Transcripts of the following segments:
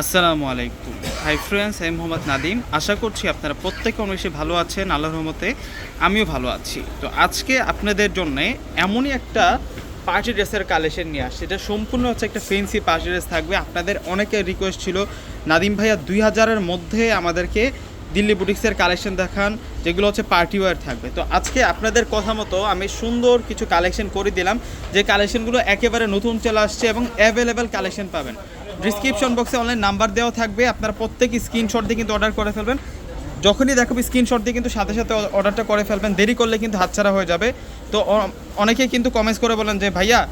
আসসালামু আলাইকুম। Hi friends আমি মোহাম্মদ নাদিম। আশা করছি আপনারা প্রত্যেকে বেশি ভালো আছেন, আল্লাহর রহমতে আমিও ভালো আছি। তো আজকে আপনাদের জন্য এমনই একটা পার্টি ড্রেসের কালেকশন নিয়ে আসছে। এটা সম্পূর্ণ হচ্ছে একটা ফেন্সি পার্টি ড্রেস থাকবে। আপনাদের অনেকের রিকোয়েস্ট ছিল, নাদিম ভাইয়া দুই হাজারের মধ্যে আমাদেরকে দিল্লি বুটিক্সের কালেকশন দেখান, যেগুলো হচ্ছে পার্টি ওয়্যার থাকবে। তো আজকে আপনাদের কথা মতো আমি সুন্দর কিছু কালেকশন করে দিলাম। যে কালেকশনগুলো একেবারে নতুন চলে আসছে এবং অ্যাভেলেবেল কালেকশন পাবেন। ডিসক্রিপশন বক্সে অনলাইন নাম্বার দেওয়া থাকবে। আপনারা প্রত্যেকে স্ক্রিনশট দিয়ে কিন্তু অর্ডার করে ফেলবেন। যখনই দেখাবো স্ক্রিনশট দিয়ে কিন্তু সাথে সাথে অর্ডারটা করে ফেলবেন। দেরি করলে কিন্তু হাতছাড়া হয়ে যাবে। তো অ- অনেকেই কিন্তু কমেন্টস করে বলেন যে, ভাইয়া,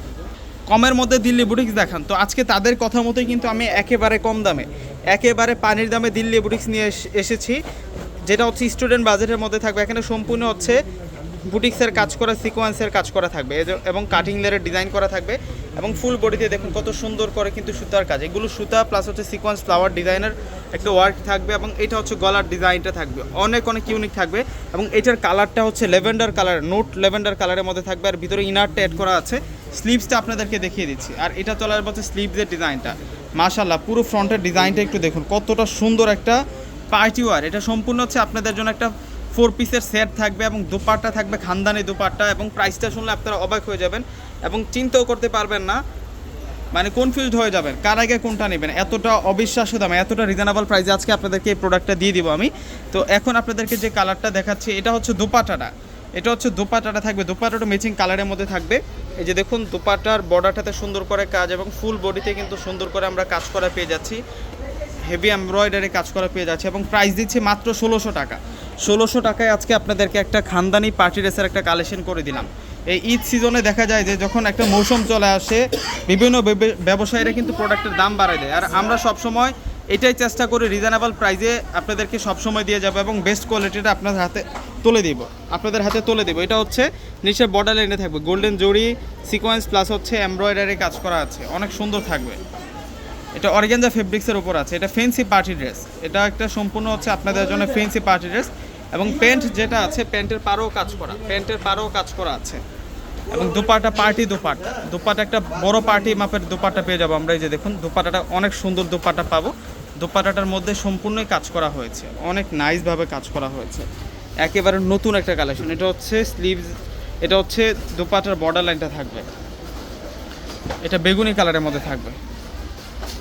কমের মধ্যে দিল্লি বুটিক্স দেখান। তো আজকে তাদের কথা মতোই কিন্তু আমি একেবারে কম দামে, একেবারে পানির দামে দিল্লি বুটিক্স নিয়ে এস- এসেছি। যেটা হচ্ছে স্টুডেন্ট বাজেটের মধ্যে থাকবে। এখানে সম্পূর্ণ হচ্ছে বুটিক্সের কাজ করা, সিকোয়েন্সের কাজ করা থাকবে। এবং কাটিং লেয়ারের ডিজাইন করা থাকবে। এবং ফুল বডিতে দেখুন কত সুন্দর করে কিন্তু সুতার কাজ। এগুলো সুতা প্লাস হচ্ছে সিকোয়েন্স ফ্লাওয়ার ডিজাইনের একটা ওয়ার্ক থাকবে এবং এটা হচ্ছে গলার ডিজাইনটা থাকবে। অনেক অনেক ইউনিক থাকবে এবং এটার কালারটা হচ্ছে লেভেন্ডার কালার নোট লেভেন্ডার কালারের মধ্যে থাকবে। আর ভিতরে ইনারটা অ্যাড করা আছে। স্লিভসটা আপনাদেরকে দেখিয়ে দিচ্ছি। আর এটা চলার হচ্ছে স্লিভসের ডিজাইনটা মাশাল্লাহ পুরো ফ্রন্টের ডিজাইনটা একটু দেখুন। কতটা সুন্দর একটা পার্টি ওয়ার এটা সম্পূর্ণ হচ্ছে আপনাদের জন্য একটা ফোর পিসের সেট থাকবে এবং দুপাট্টা থাকবে, খানদানি দুপাট্টা এবং প্রাইসটা শুনলে আপনারা অবাক হয়ে যাবেন এবং চিন্তাও করতে পারবেন না। মানে কনফিউজড হয়ে যাবেন, কার আগে কোনটা নেবেন? এতটা অবিশ্বাস্য দামে, এতটা রিজনেবল প্রাইসে আজকে আপনাদেরকে এই প্রোডাক্টটা দিয়ে দিব আমি। তো এখন আপনাদেরকে যে কালারটা দেখাচ্ছি, এটা হচ্ছে দুপাটাটা এটা হচ্ছে দুপাটাটা থাকবে দুপাটাটা ম্যাচিং কালারের মধ্যে থাকবে। এই যে দেখুন দুপাটার বর্ডারটাতে সুন্দর করে কাজ এবং ফুল বডিতে কিন্তু সুন্দর করে আমরা কাজ করা পেয়ে যাচ্ছি। হেভি এমব্রয়ডারি কাজ করা পেয়ে যাচ্ছে এবং প্রাইস দিচ্ছে মাত্র ষোলোশো টাকা। ষোলোশো টাকায় আজকে আপনাদেরকে একটা খানদানি পার্টি ড্রেসের একটা কালেকশন করে দিলাম। এই ঈদ সিজনে দেখা যায় যে যখন একটা মৌসুম চলে আসে, বিভিন্ন ব্যবসায়ীরা কিন্তু প্রোডাক্টের দাম বাড়ায় দেয়। আর আমরা সবসময় এটাই চেষ্টা করি রিজনেবল প্রাইসে আপনাদেরকে সবসময় দিয়ে যাব এবং বেস্ট কোয়ালিটিটা আপনাদের হাতে তুলে দিব। আপনাদের হাতে তুলে দিব। এটা হচ্ছে নিচের বর্ডার লাইনে থাকবে। গোল্ডেন জড়ি সিকোয়েন্স প্লাস হচ্ছে এমব্রয়ডারি কাজ করা আছে। অনেক সুন্দর থাকবে। এটা অর্গ্যানজা ফেব্রিক্সের উপর আছে। এটা ফেন্সি পার্টি ড্রেস এটা একটা সম্পূর্ণ হচ্ছে আপনাদের জন্য ফেন্সি পার্টি ড্রেস এবং প্যান্ট যেটা আছে প্যান্টের পাড়েও কাজ করা প্যান্টের পাড়েও কাজ করা আছে। এবং দুপাটা পার্টি দুপাটা দুপাটা একটা বড় পার্টি মাপের দুপাটা পেয়ে যাব আমরা। এই যে দেখুন, দুপাটাটা অনেক সুন্দর দুপাটা পাবো। দুপাটাটার মধ্যে সম্পূর্ণই কাজ করা হয়েছে, অনেক নাইসভাবে কাজ করা হয়েছে। একেবারে নতুন একটা কালেকশন এটা হচ্ছে স্লিভস এটা হচ্ছে দুপাটার বর্ডার লাইনটা থাকবে। এটা বেগুনি কালারের মধ্যে থাকবে।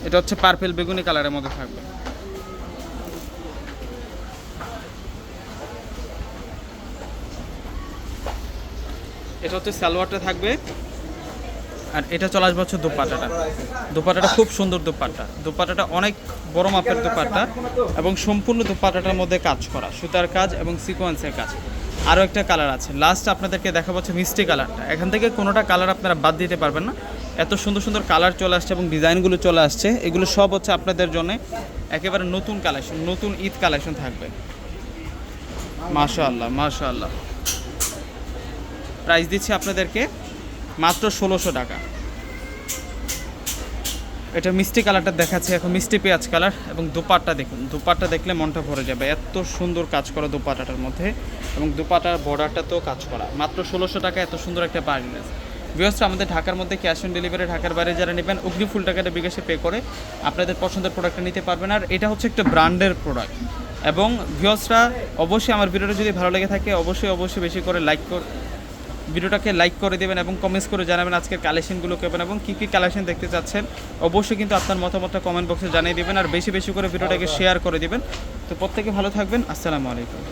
এটা হচ্ছে পার্পেল বেগুনি কালারের মধ্যে থাকবে। এটা হচ্ছে সালোয়ারটা থাকবে। আর এটা চলে আসবে হচ্ছে দোপাটাটা। দোপাটাটা খুব সুন্দর দোপাট্টা দোপাটাটা অনেক বড় মাপের দোপাট্টা এবং সম্পূর্ণ দোপাটাটার মধ্যে কাজ করা, সুতার কাজ এবং সিকোয়েন্সের কাজ। আরও একটা কালার আছে। লাস্ট আপনাদেরকে দেখা হচ্ছে মিষ্টি কালারটা এখান থেকে কোনোটা কালার আপনারা বাদ দিতে পারবেন না। এত সুন্দর সুন্দর কালার চলে আসছে এবং ডিজাইনগুলো চলে আসছে। এগুলো সব হচ্ছে আপনাদের জন্য একেবারে নতুন কালেকশন নতুন ঈদ কালেকশন থাকবে। মাশাআল্লাহ মাশাআল্লাহ। প্রাইস দিচ্ছি আপনাদেরকে মাত্র ষোলোশো টাকা। এটা মিষ্টি কালারটা দেখাচ্ছে এখন, মিষ্টি পেঁয়াজ কালার এবং দুপাট্টা দেখুন। দুপাট্টা দেখলে মনটা ভরে যাবে। এত সুন্দর কাজ করা দুপাটাটার মধ্যে এবং দুপাটার বর্ডারটাতেও কাজ করা। মাত্র ষোলোশো টাকা, এত সুন্দর একটা পার্টিনেস বিকজ আমাদের ঢাকার মধ্যে ক্যাশ অন ডেলিভারি ঢাকার বাইরে যারা নেবেন অগ্নি ফুল টাকাটা বিকাশে পে করে আপনাদের পছন্দের প্রোডাক্টটা নিতে পারবেন। আর এটা হচ্ছে একটা ব্র্যান্ডের প্রোডাক্ট এবং ভিউসরা অবশ্যই আমার ভিডিওটা যদি ভালো লেগে থাকে, অবশ্যই অবশ্যই বেশি করে লাইক ভিডিওটাকে লাইক করে দেবেন এবং কমেন্টস করে জানাবেন আজকের কালেকশনগুলো কেমন এবং কী কী কালেকশন দেখতে চাচ্ছেন। অবশ্যই কিন্তু আপনার মতামতটা কমেন্ট বক্সে জানিয়ে দেবেন আর বেশি বেশি করে ভিডিওটাকে শেয়ার করে দেবেন। তো প্রত্যেকে ভালো থাকবেন। আসসালামু আলাইকুম।